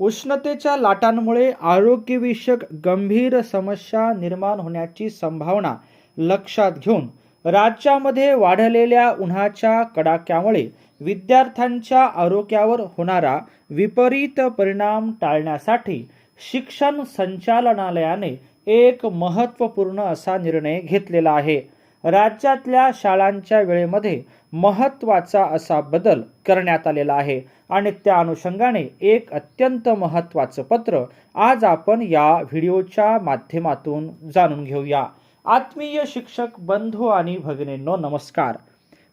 उष्णतेच्या लाटांमुळे आरोग्यविषयक गंभीर समस्या निर्माण होण्याची संभावना लक्षात घेऊन राज्यामध्ये वाढलेल्या उन्हाच्या कडाक्यामुळे विद्यार्थ्यांच्या आरोग्यावर होणारा विपरीत परिणाम टाळण्यासाठी शिक्षण संचालनालयाने एक महत्त्वपूर्ण असा निर्णय घेतलेला आहे. राज्यातल्या शाळांच्या वेळेमध्ये महत्त्वाचा असा बदल करण्यात आलेला आहे. आणि त्या अनुषंगाने एक अत्यंत महत्त्वाचं पत्र आज आपण या व्हिडिओच्या माध्यमातून जाणून घेऊया. आत्मीय शिक्षक बंधू आणि भगिनींनो नमस्कार.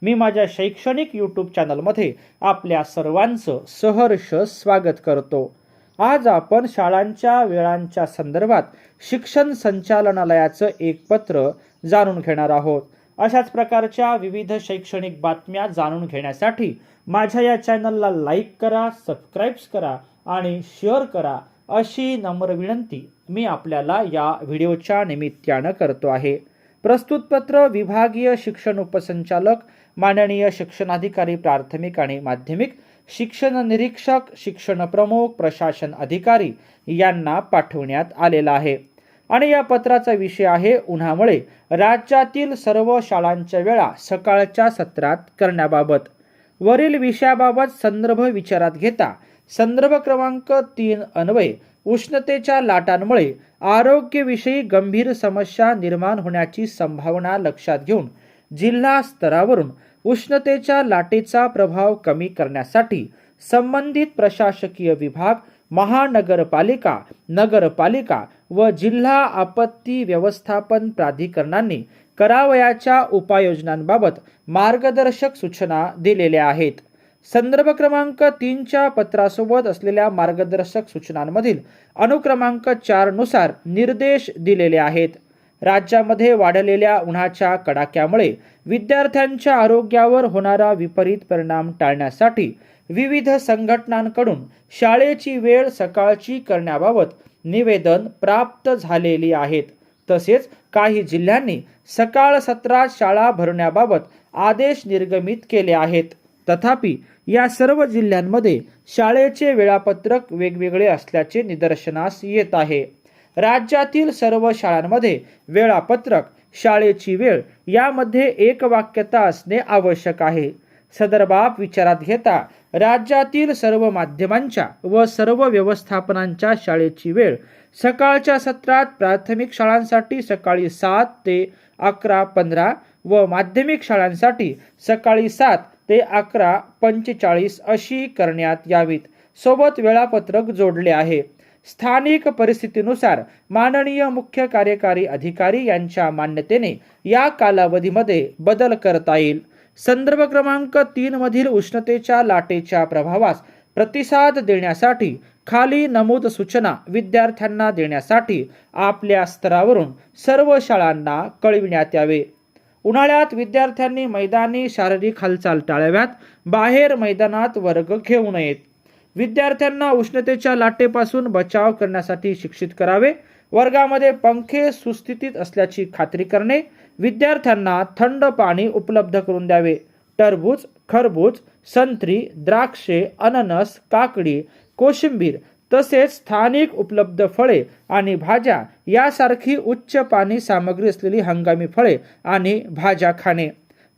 मी माझ्या शैक्षणिक यूट्यूब चॅनलमध्ये आपल्या सर्वांचं सहर्ष स्वागत करतो. आज आपण शाळांच्या वेळांच्या संदर्भात शिक्षण संचालनालयाचं एक पत्र जाणून घेणार आहोत. अशाच प्रकारच्या विविध शैक्षणिक बातम्या जाणून घेण्यासाठी माझ्या या चॅनलला लाईक करा सबस्क्राईब्स करा आणि शेअर करा अशी नम्र विनंती मी आपल्याला या व्हिडिओच्या निमित्तानं करतो आहे. प्रस्तुत पत्र विभागीय शिक्षण उपसंचालक माननीय शिक्षणाधिकारी प्राथमिक आणि माध्यमिक शिक्षण निरीक्षक शिक्षण प्रमुख प्रशासन अधिकारी यांना पाठवण्यात आलेला आहे. आणि या पत्राचा विषय आहे उन्हामुळे राज्यातील सर्व शाळांच्या वेळा सकाळच्या सत्रात करण्याबाबत. वरील विषयाबाबत संदर्भ विचारात घेता संदर्भ क्रमांक तीन अन्वये उष्णतेच्या लाटांमुळे आरोग्यविषयी गंभीर समस्या निर्माण होण्याची संभावना लक्षात घेऊन जिल्हा स्तरावरून उष्णतेच्या लाटेचा प्रभाव कमी करण्यासाठी संबंधित प्रशासकीय विभाग महानगरपालिका नगरपालिका व जिल्हा आपत्ती व्यवस्थापन प्राधिकरणांनी करावयाच्या उपाययोजनांबाबत मार्गदर्शक सूचना दिलेल्या आहेत. संदर्भ क्रमांक तीनच्या पत्रासोबत असलेल्या मार्गदर्शक सूचनांमधील अनुक्रमांक चारनुसार निर्देश दिलेले आहेत. राज्यामध्ये वाढलेल्या उन्हाच्या कडाक्यामुळे विद्यार्थ्यांच्या आरोग्यावर होणारा विपरीत परिणाम टाळण्यासाठी विविध संघटनांकडून शाळेची वेळ सकाळची करण्याबाबत निवेदन प्राप्त झालेली आहेत. तसेच काही जिल्ह्यांनी सकाळ सत्रात शाळा भरण्याबाबत आदेश निर्गमित केले आहेत. तथापि या सर्व जिल्ह्यांमध्ये शाळेचे वेळापत्रक वेगवेगळे असल्याचे निदर्शनास येत आहे. राज्यातील सर्व शाळांमध्ये वेळापत्रक शाळेची वेळ यामध्ये एक वाक्यता असणे आवश्यक आहे. सदर बाब विचारात घेता राज्यातील सर्व माध्यमांच्या व सर्व व्यवस्थापनांच्या शाळेची वेळ सकाळच्या सत्रात प्राथमिक शाळांसाठी सकाळी सात ते अकरा पंधरा व माध्यमिक शाळांसाठी सकाळी सात ते अकरा पंचेचाळीस अशी करण्यात यावीत. सोबत वेळापत्रक जोडले आहे. स्थानिक परिस्थितीनुसार माननीय मुख्य कार्यकारी अधिकारी यांच्या मान्यतेने या कालावधीमध्ये बदल करता येईल. संदर्भ क्रमांक तीन मधील उष्णतेच्या लाटेच्या प्रभावास प्रतिसाद देण्यासाठी खाली नमूद सूचना विद्यार्थ्यांना देण्यासाठी आपल्या स्तरावरून सर्व शाळांना कळविण्यात यावे. उन्हाळ्यात विद्यार्थ्यांनी मैदानी शारीरिक हालचाल टाळाव्यात. बाहेर मैदानात वर्ग घेऊ नयेत. विद्यार्थ्यांना उष्णतेच्या लाटेपासून बचाव करण्यासाठी शिक्षित करावे. वर्गामध्ये पंखे सुस्थितीत असल्याची खात्री करणे. विद्यार्थ्यांना थंड पाणी उपलब्ध करून द्यावे. टरबूज खरबूज संत्री द्राक्षे अननस काकडी कोशिंबीर तसेच स्थानिक उपलब्ध फळे आणि भाज्या यासारखी उच्च पाणी सामग्री असलेली हंगामी फळे आणि भाज्या खाणे.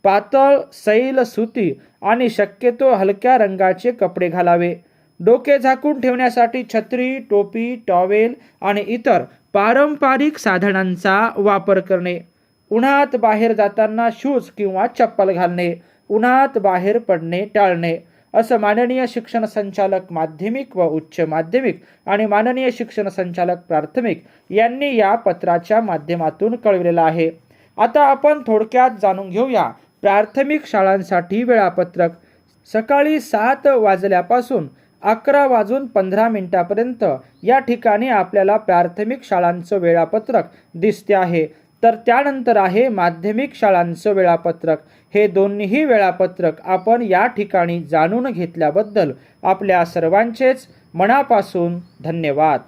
पातळ सैल सुती आणि शक्यतो हलक्या रंगाचे कपडे घालावे. डोके झाकून ठेवण्यासाठी छत्री टोपी टॉवेल आणि इतर पारंपरिक साधनांचा वापर करणे. उन्हात बाहेर जाताना शूज किंवा चप्पल घालणे. उन्हात बाहेर पडणे टाळणे. असं माननीय शिक्षण संचालक माध्यमिक व उच्च माध्यमिक आणि माननीय शिक्षण संचालक प्राथमिक यांनी या पत्राच्या माध्यमातून कळविलेलं आहे. आता आपण थोडक्यात जाणून घेऊया प्राथमिक शाळांसाठी वेळापत्रक. सकाळी सात वाजल्यापासून अकरा वाजून पंधरा मिनिटापर्यंत या ठिकाणी आपल्याला प्राथमिक शाळांचं वेळापत्रक दिसते आहे. तर त्यानंतर आहे माध्यमिक शाळांचं वेळापत्रक. हे दोन्हीही वेळापत्रक आपण या ठिकाणी जाणून घेतल्याबद्दल आपल्या सर्वांचेच मनापासून धन्यवाद.